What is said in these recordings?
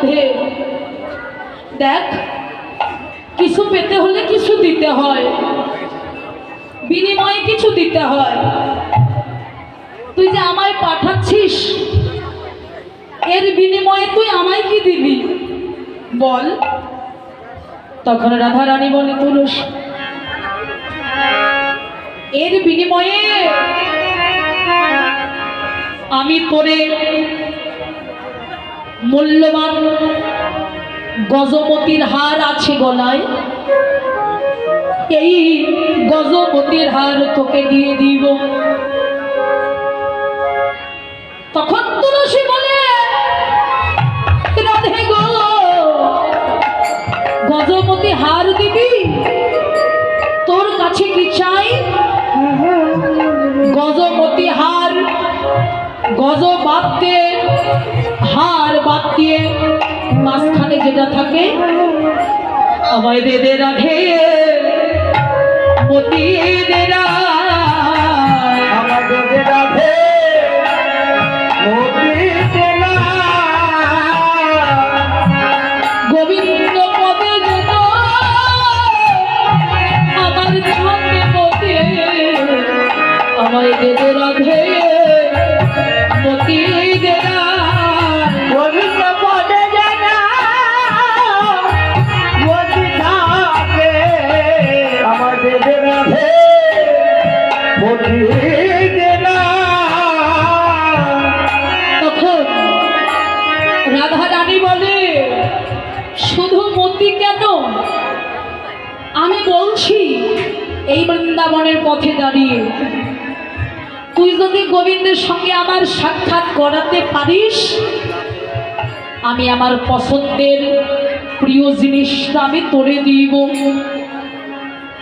রাধে দেখ, কিছু পেতে হলে কিছু দিতে হয়। বিনিময়ে কিছু দিতে হয়। তুই যে আমায় পাঠাচ্ছিস, এর বিনিময়ে তুই আমায় কি দিবি? বল। তখন রাধা রানী বলে, তুলসী, এর বিনিময়ে আমি তোরে মূল্যবান গজমতির হার আছে গলায়। এই গজমতির হার তোকে দিয়ে দিব। তখন তুলসী বলে রাধে গো গজমতি হার দিবি? তোর কাছে কি চাই? গজমতি হার গজ দিয়ে হার বাদ দিয়ে মাঝখানে যেটা থাকে আমায় দে রাধে মতি দে তখন রাধা রানী বলে, শুধু মতি কেন? আমি বলছি, এই বৃন্দাবনের পথে দাঁড়িয়ে তুই গোবিন্দের সঙ্গে আমার সাক্ষাৎ করাতে পারিস, আমি আমার পছন্দের প্রিয় জিনিসটা আমি তোরে দিব।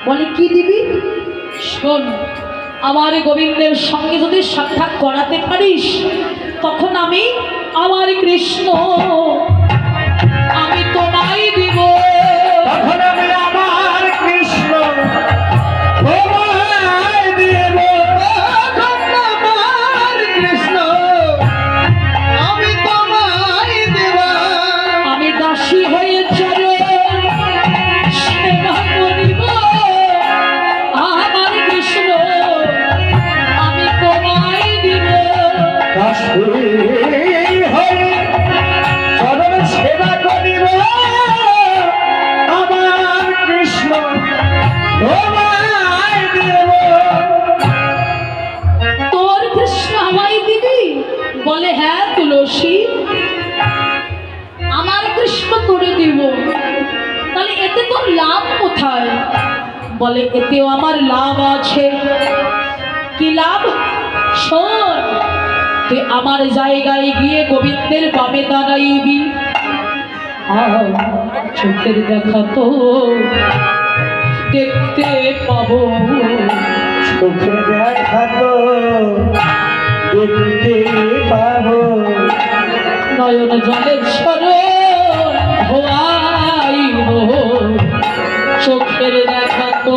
বলে, কি দিবি? শোন আমার গোবিন্দের সঙ্গে যদি সাক্ষাৎ করাতে পারিস তখন আমি আমার কৃষ্ণ কি লাভ শোন তুই আমার জায়গায় গিয়ে গোবিন্দের বামে দাঁড়াইবি। চোখের দেখা তো দেখতে পাবো। চোখে দেখা তো দেখতে পাবো। নয়ন জলের সরণ হওয়াইব চোখের দেখা তো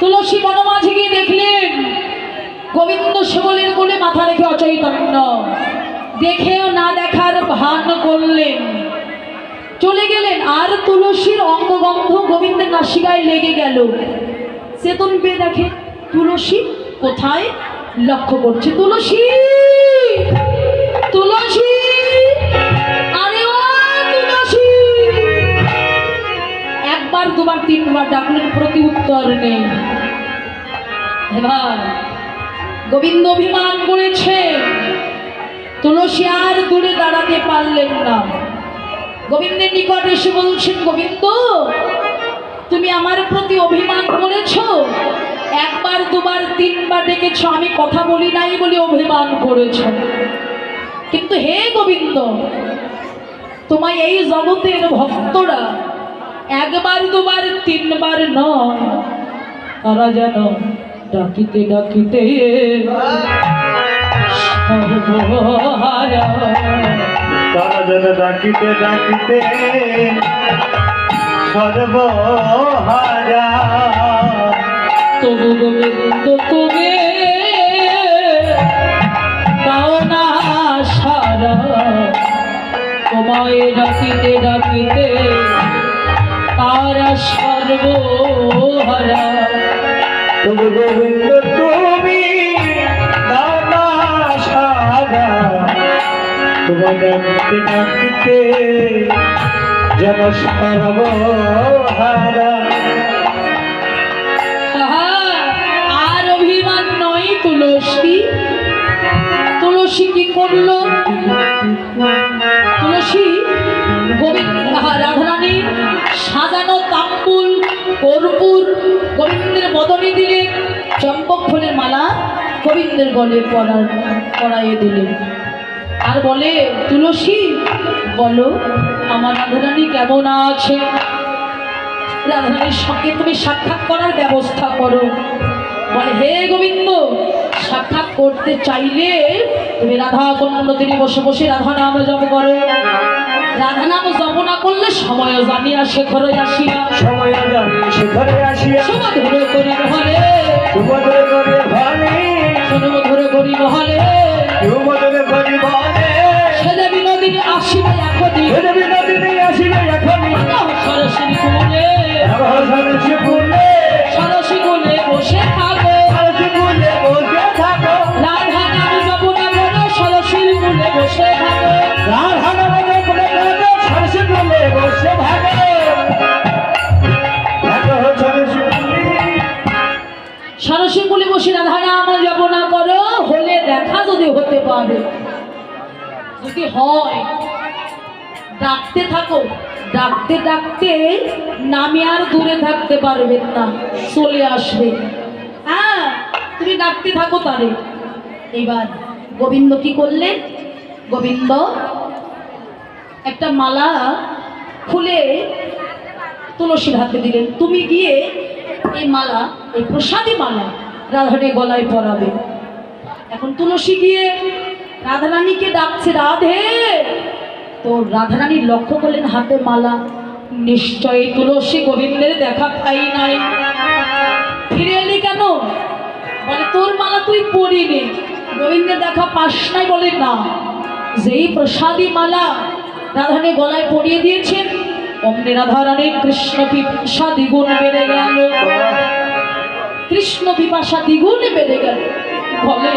তুলসী বনমাঝি গিয়ে দেখলেন। গোবিন্দ শিবলের কোলে মাথা রেখে অচৈতন্য। দেখেও না দেখার ভান করলেন। চলে গেলেন, আর তুলসীর অঙ্গগন্ধ গোবিন্দের নাসিকায় লেগে গেল। চেতন পেয়ে দেখে তুলসী কোথায় লক্ষ্য করছে? তুলসী! তুলসী! একবার দুবার, তিনবার ডাকলেন প্রতি উত্তর নেই। এবার গোবিন্দ অভিমান করেছে। তুলসী আর দূরে দাঁড়াতে পারলেন না। গোবিন্দের নিকট এসে বলছেন, গোবিন্দ, তুমি আমার প্রতি অভিমান করেছ? একবার, দুবার, তিনবার ডেকেছ, আমি কথা বলি নাই বলে অভিমান করেছ। কিন্তু হে গোবিন্দ, তোমায় এই জগতের ভক্তরা একবার দুবার তিনবার নয়। তারা যেন ডাকিতে ডাকিতে তারা যেন ডাকিতে ডাকিতে সর্বহারা। তবু গোবিন্দ তুমি দাও না সারা। তোমায় ডাকিতে ডাকিতে তারা সর্বহারা তবু গোবিন্দ তুমি তোমার ডাকিতে ডাকিতে যেন সর্বহারা। আর অভিমান নয় তুলসী। তুলসী কি করল? তুলসী আহা, রাধারানীর সাজানো তাম্বুল কর্পূর গোবিন্দের বদনে দিলেন চম্পক ফুলের মালা গোবিন্দের গলে পরার পরাইয়ে দিলেন আর বলে তুলসী বলো আমার রাধারানী কেমন আছে? রাধারানীর সঙ্গে তুমি সাক্ষাৎ করার ব্যবস্থা করো। বলে হে গোবিন্দ সাক্ষাৎ করতে চাইলে তুমি রাধা কন্যতিনি বসে বসে রাধা নাম জপ করো। রাধা নাম জপনা করলে সময় জানিয়া শেখরে আসিয়া। সময় যাবে শিখরে আসিয়া। সময় ধরে করি মহলে করে সময় ধরে করি মহলে হতে পারে। যদি হয়, ডাকতে থাকো। ডাকতে ডাকতে নামে আর দূরে থাকতে পারবেন না, চলে আসবে। হ্যাঁ তুমি ডাকতে থাকো তারে এবার গোবিন্দ কি করলেন গোবিন্দ, একটা মালা খুলে তুলসীর হাতে দিলেন। তুমি গিয়ে এই মালা, এই প্রসাদী মালা রাধারে গলায় পরাবে। এখন তুলসী গিয়ে রাধারানীকে ডাকছে, রাধে। তো রাধারানী লক্ষ্য করলেন হাতে মালা। নিশ্চয়ই তুলসী গোবিন্দের দেখা পাই নাই। ফিরে এলি কেন? বলে, তোর মালা তুই পরিনি গোবিন্দের দেখা পাস নাই বলে না। যেই প্রসাদী মালা রাধারানী গলায় পরিয়ে দিয়েছেন, অমনি রাধারানীর কৃষ্ণ পিপাসা দ্বিগুণ বেড়ে গেল। কৃষ্ণ পিপাসা দ্বিগুণ বেড়ে গেল। বলে,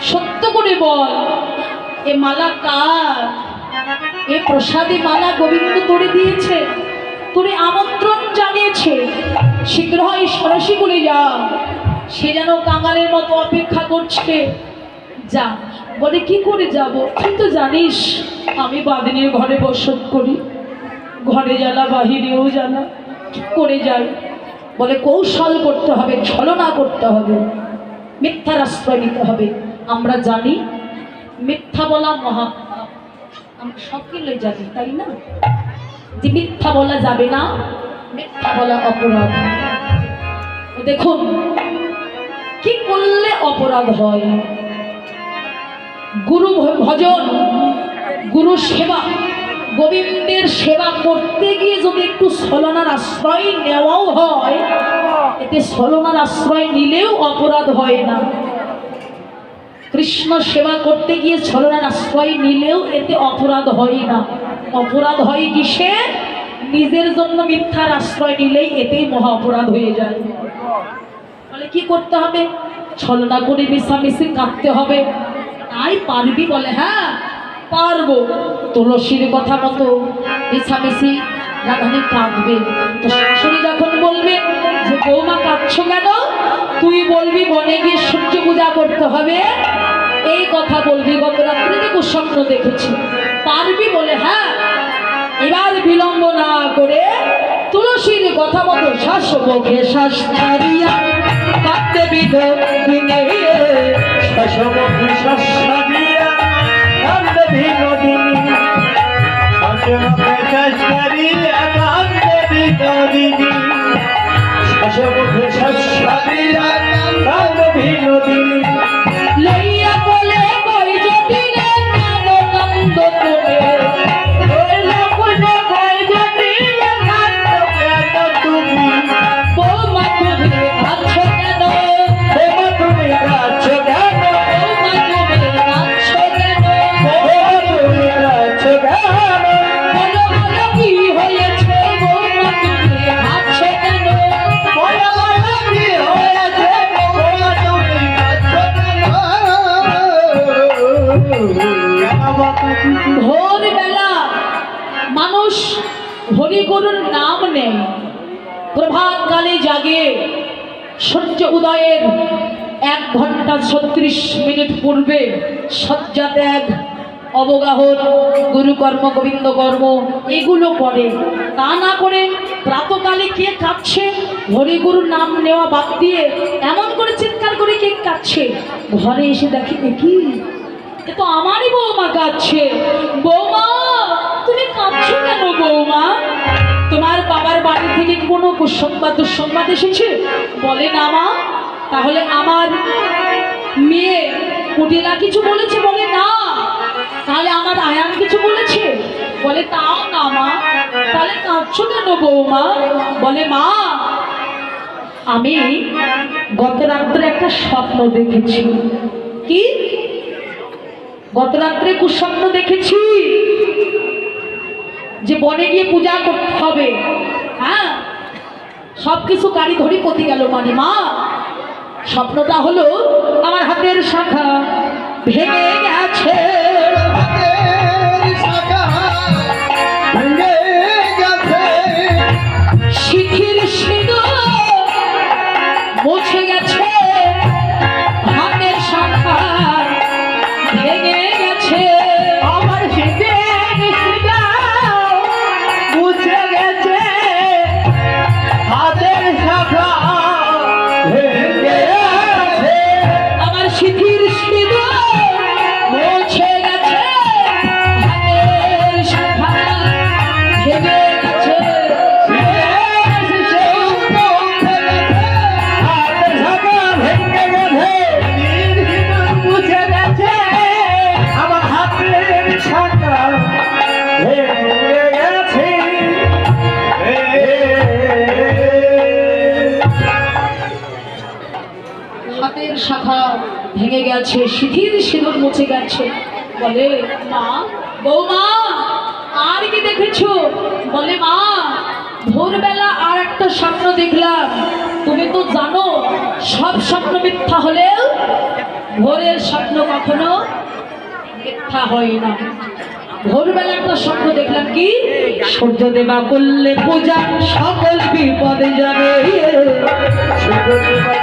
সত্য করে বল, এ মালা কার? এ প্রসাদী মালা গোবিন্দ তোরে দিয়েছে, তোরে আমন্ত্রণ জানিয়েছে, শীঘ্রই সরসী বলে যা, সে যেন কাঙালের মতো অপেক্ষা করছে। যা, বলে কি করে যাব? তুই তো জানিস, আমি বাদিনীর ঘরে বসত করি, ঘরে জ্বালা, বাহিরেও জ্বালা করে যাই। বলে কৌশল করতে হবে, ছলনা করতে হবে। মিথ্যার আশ্রয় নিতে হবে। আমরা জানি, মিথ্যা বলা মহা আমরা সকলে জানি তাই না? যে মিথ্যা বলা যাবে না, মিথ্যা বলা অপরাধ। দেখুন, কি করলে অপরাধ হয়? গুরু ভজন, গুরু সেবা, গোবিন্দের সেবা করতে গিয়ে যদি একটু ছলনার আশ্রয় নেওয়াও হয় এতে ছলনার আশ্রয় নিলেও অপরাধ হয় না। কৃষ্ণ সেবা করতে গিয়ে ছলনার আশ্রয় নিলেও এতে অপরাধ হয় না। অপরাধ হয় কিসে? নিজের জন্য মিথ্যার আশ্রয় নিলেই এতেই মহা অপরাধ হয়ে যায়। বলে কি করতে হবে? ছলনা করে মিশামিশি কাঁদতে হবে। তাই পারবি বলে হ্যাঁ পারব। তুলসীর কথা মতো মিশামিশি রাধানি কাঁদবে। তো শাশুড়ি যখন বলবে যে, বৌমা, কাঁদছ কেন? তুই বলবি বনে গিয়ে সূর্য পূজা করতে হবে। এই কথা বলবি, গত রাত্রিতে কুস্বপ্ন দেখেছি। পারবি বলে হ্যাঁ এবার বিলম্ব না করে তুলসীর কথা মতো শ্বাস মুখে শ্বাস ছাড়িয়া কাঁদতে বিধ দিনে কান্দে বিনোদিনী শশমুখে কান্দে বিনোদিনী। শশমুখে শস্যদিয়া কান্দে বিনোদিনী। লইয়া ছত্রিশ মিনিট পূর্বে শয্যা ত্যাগ, অবগাহন, গুরুকর্ম গোবিন্দ কর্ম এগুলো করে তা না করে প্রাতকালে কে কাঁদছে? হরিগুরুর নাম নেওয়া বাদ দিয়ে এমন করে চিৎকার করে কে কাঁদছে? ঘরে এসে দেখি দেখি এ তো আমারই বৌমা কাঁদছে। বৌমা, তুমি কাঁদছো কেন বৌমা? তোমার বাবার বাড়ি থেকে কোনো কুসংবাদ দুঃসংবাদ এসেছে? বলে না মা, তাহলে আমার মেয়ে, কুটিলা কিছু বলেছে বলে না। তাহলে আমার আয়ান কিছু বলেছে? বলে, তাও না মা, তাহলে কাঁদছো কেন বৌমা? বলে, মা, আমি গত রাত্রে একটা স্বপ্ন দেখেছি। কি? গত রাত্রে কুস্বপ্ন দেখেছি? যে বনে গিয়ে পূজা করতে হবে। হ্যাঁ? সব কিছু গাড়ি ধরি পতি গেল মানে মা। স্বপ্নটা হলো আমার হাতের শাখা ভেঙে গেছে। ভেঙে গেছে শিথির সিঁদুর মুছে গেছে। বলে, মা, বৌমা, আর কি দেখেছ? বলে, মা, ভোরবেলা আর একটা স্বপ্ন দেখলাম। তুমি তো জানো, সব স্বপ্ন মিথ্যা হলেও ভোরের স্বপ্ন কখনো মিথ্যা হয় না। ভোরবেলা একটা স্বপ্ন দেখলাম কি? সূর্য দেবা করলে পূজা, সকল বিপদে যাবে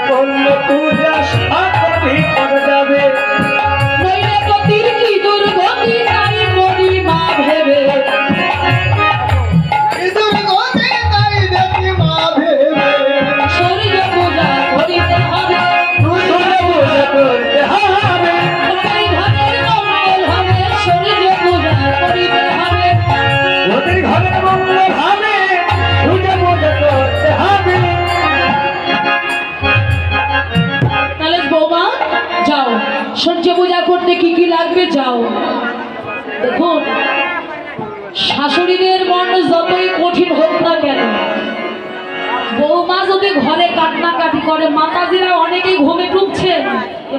করলে পূজা, সকল বিপদ যাবে। নইলে গতির যদি ঘরে কান্নাকাটি করে, মাতাজিরা অনেকেই ঘুমে ঢুকছে এ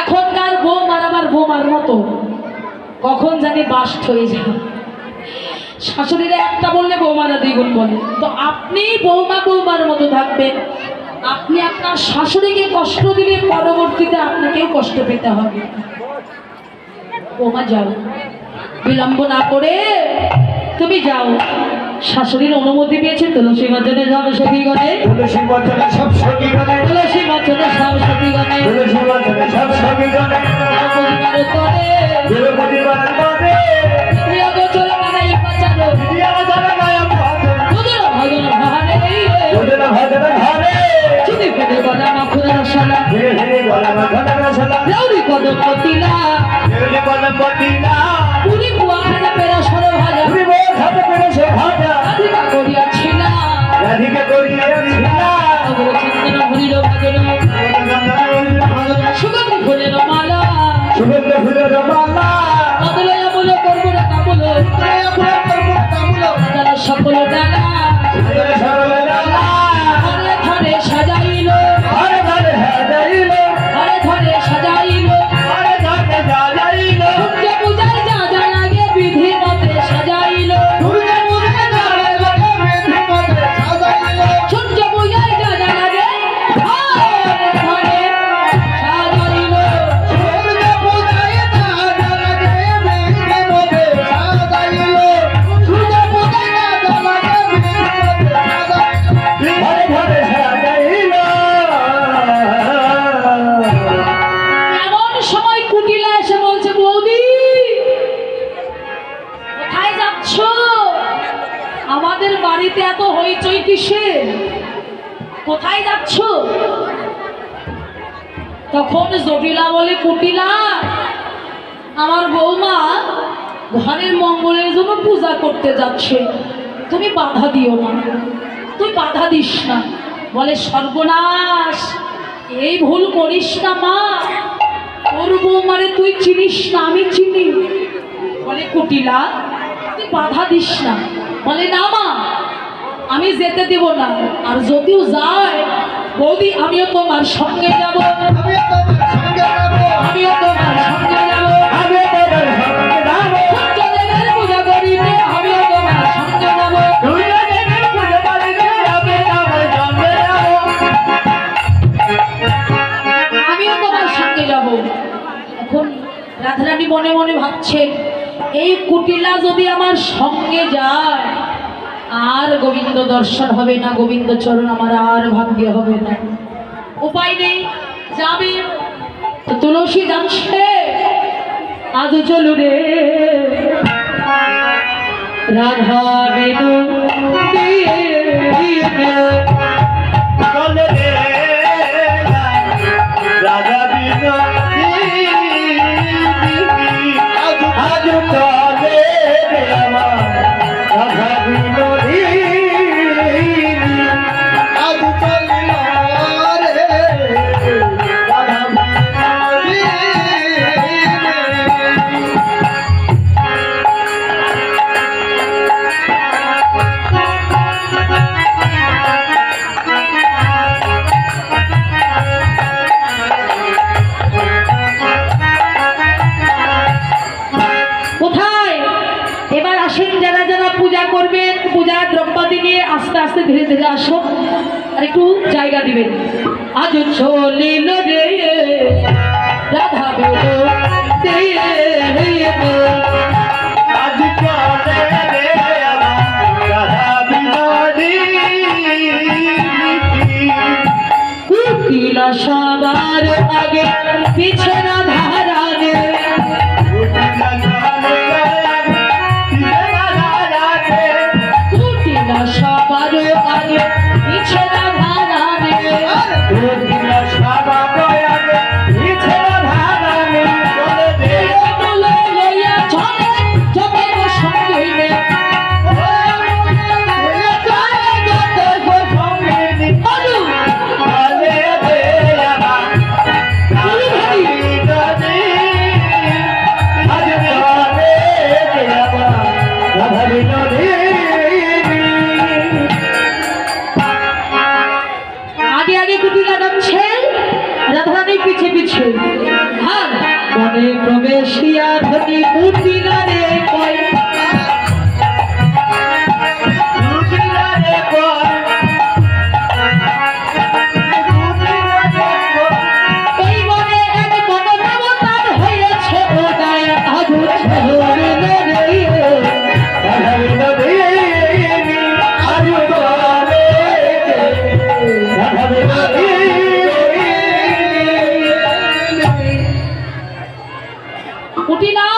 এখনকার বৌমার আমার বৌমার মতো, কখন জানি বাস্ট হয়ে যায়। শাশুড়িরা একটা বললে বৌমারা দ্বিগুণ বলে। তো আপনি বৌমা বৌমার মতো থাকবেন। আপনি আপনার শাশুড়িকে কষ্ট দিলে পরবর্তীতে আপনাকেও কষ্ট পেতে হবে। বৌমা যাও। বিলম্ব না করে তুমি যাও। শাশুড়ির অনুমতি পেয়েছে তুলসী বচনে যাও সতীগণে তুলসী বচনে সব তুলসী মাধ্যমে যাও সতীগণে তুলসী বচনে সব ধীরে ধীরে গলা মাখনা তখন জটিলা বলে কুটিলা, আমার বৌমা ঘরের মঙ্গলের জন্য পূজা করতে যাচ্ছে। তুমি বাধা দিও না, তুই বাধা দিস না। বলে, সর্বনাশ, এই ভুল করিস না মা। তোর বৌমারে তুই চিনিস না, আমি চিনি। বলে, কুটিলা, তুই বাধা দিস না। বলে, না মা, আমি যেতে দেব না। আর যদিও যায় বৌদি আমিও তোমার সঙ্গে যাব। তোমার সঙ্গে যাব। আমিও তোমার সঙ্গে যাব। আমি তোমার সঙ্গে যাব। সূর্যদেবের পূজা করিতে আমিও তোমার সঙ্গে যাব। দুর্গা পূজা বাড়িতে আমি তোমার সঙ্গে যাব। আমিও তোমার সঙ্গে যাব। এখন রাধারানী মনে মনে ভাবছে এই কুটিলা যদি আমার সঙ্গে যায় আর গোবিন্দ দর্শন হবে না, গোবিন্দ চরণ আমার আর ভাগ্য হবে না। উপায় নেই, যাবে। তুলসী জানছে আজ চলু রে। রাধা বেনু দিয়ে চলিল রে রাধা বেলো আজ চলে রে রাধা কুটিলা সবার আগে পিছনা ধারানে কুটিলা কুটিলা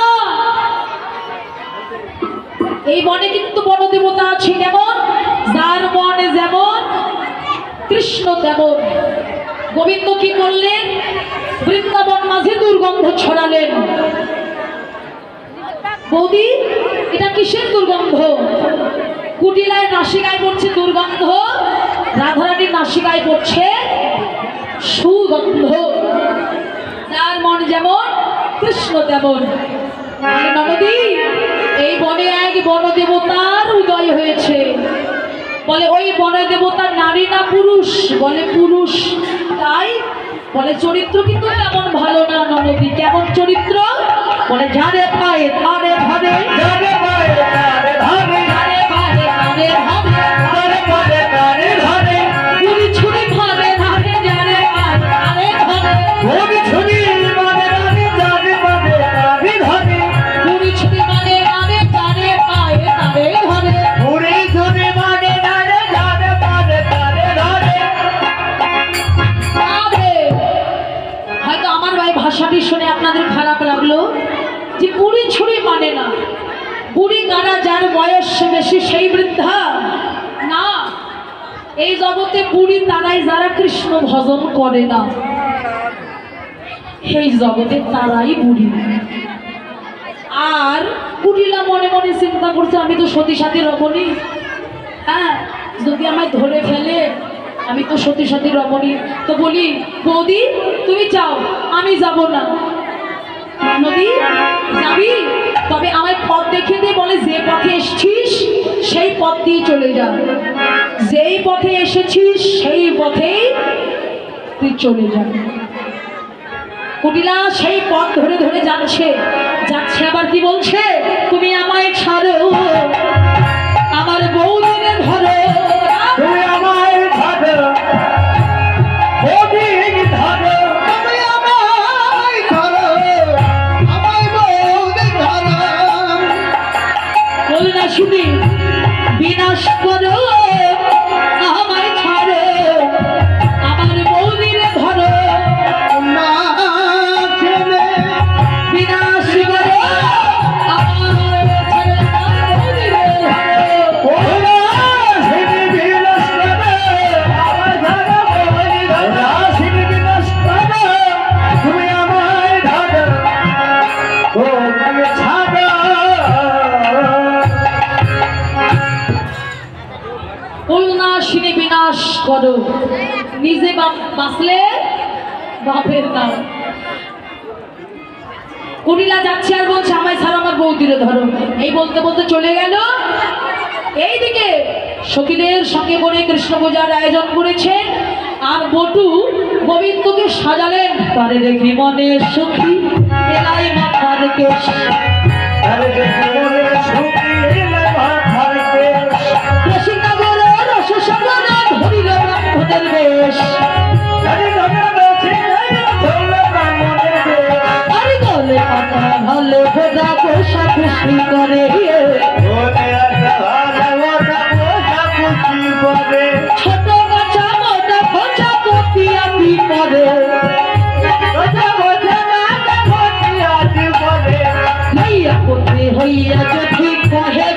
এই বনে কিন্তু বড় দেবতা আছে কেমন যার বনে যেমন, কৃষ্ণ তেমন। গোবিন্দ কি করলেন? বৃন্দাবন মাঝে দুর্গন্ধ ছড়ালেন। বৌদি, এটা কিসের দুর্গন্ধ? কুটিলায় নাসিকায় পড়ছে দুর্গন্ধ, রাধারানীর নাসিকায় পড়ছে সুগন্ধ। যার মন যেমন কৃষ্ণ তেমন। বলে, এই বনে এক বন দেবতার উদয় হয়েছে। বলে ওই বন দেবতার নারী না পুরুষ? বলে পুরুষ। তাই বলে চরিত্র কিন্তু তেমন ভালো না নদী কেমন চরিত্র? বলে ঝাড়ে পায়ে ধারে ধারে জগতে বুড়ি তারাই যারা কৃষ্ণ ভজন করে না। সেই জগতে তারাই বুড়ি। আর বুড়িলা মনে মনে চিন্তা করছে, আমি তো সতী সাথী রমণী। হ্যাঁ যদি আমায় ধরে ফেলে, আমি তো সতী সতী রমণী। তো বলি, বৌদি, তুমি যাও, আমি যাব না। নদী, যাবি? তবে আমায় পথ দেখে দিয়ে বলে, যে পথে এসছিস সেই পথ দিয়ে চলে যা। যেই পথে এসেছিস, সেই পথে তুই চলে যা। কুটিলা, সেই পথ ধরে ধরে যাচ্ছে। যাচ্ছে আবার কি বলছে? তুমি আমায় ছাড়ো। বিনাশ করো সখীদের সঙ্গে করে কৃষ্ণ পূজার আয়োজন করেছেন। আর বটু গোবিন্দকে সাজালেন। তারে দেখি মনে সখী এলাই মাথার কেশ। আরে দেখি মনে শুকিয়ে মাথার কেশ। ধরিল ব্রাহ্মণের বেশ। ভালো ভোজা পোষা খুশি করে। করে। ছোট বাচ্চা মোটা খোঁচা আজ বলে হইয়া কোথে হইয়া যদি কহে